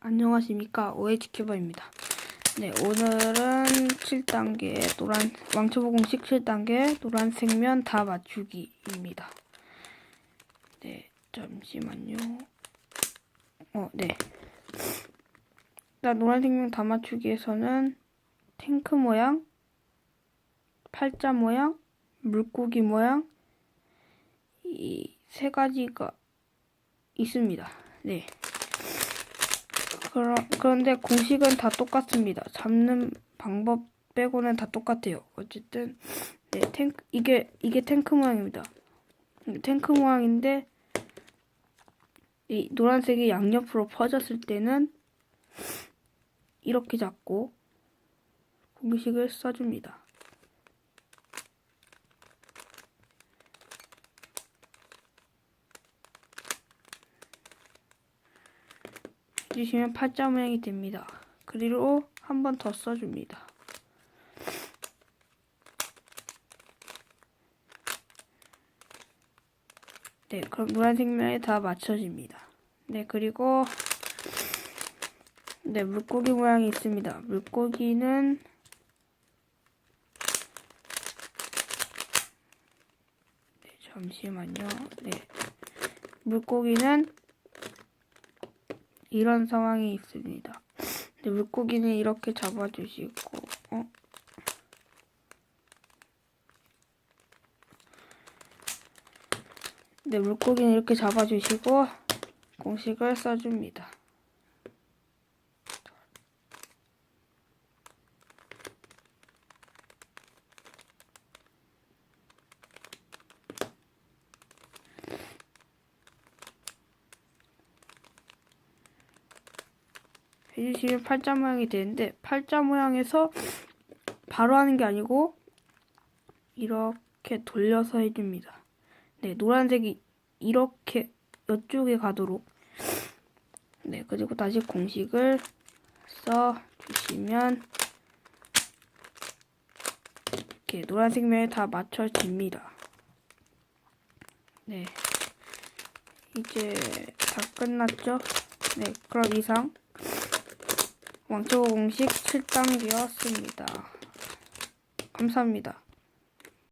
안녕하십니까 OH큐버입니다. 네 오늘은 7단계 노란 왕초보 공식 7단계 노란 색면 다 맞추기입니다. 네 잠시만요. 어 네. 일단 노란 색면 다 맞추기에서는 탱크 모양, 팔자 모양, 물고기 모양 이 세 가지가 있습니다. 네. 그러, 그런데 공식은 다 똑같습니다. 잡는 방법 빼고는 다 똑같아요. 어쨌든 네, 탱크 이게 이게 탱크 모양입니다. 탱크 모양인데 이 노란색이 양옆으로 퍼졌을 때는 이렇게 잡고 공식을 써줍니다. 해주시면 팔자 모양이 됩니다. 그리고 한 번 더 써줍니다. 네, 그럼 노란색 면에 다 맞춰집니다. 네, 그리고 네, 물고기 모양이 있습니다. 물고기는 네, 잠시만요. 네. 물고기는 이런 상황이 있습니다. 근데 물고기는 이렇게 잡아주시고, 어? 네, 물고기는 이렇게 잡아주시고, 공식을 써줍니다. 해주시면 팔자 모양이 되는데 팔자 모양에서 바로 하는 게 아니고 이렇게 돌려서 해줍니다. 네, 노란색이 이렇게 이쪽에 가도록 네, 그리고 다시 공식을 써 주시면 이렇게 노란색 면에 다 맞춰집니다. 네, 이제 다 끝났죠? 네, 그럼 이상 왕초 공식 7단계였습니다. 감사합니다.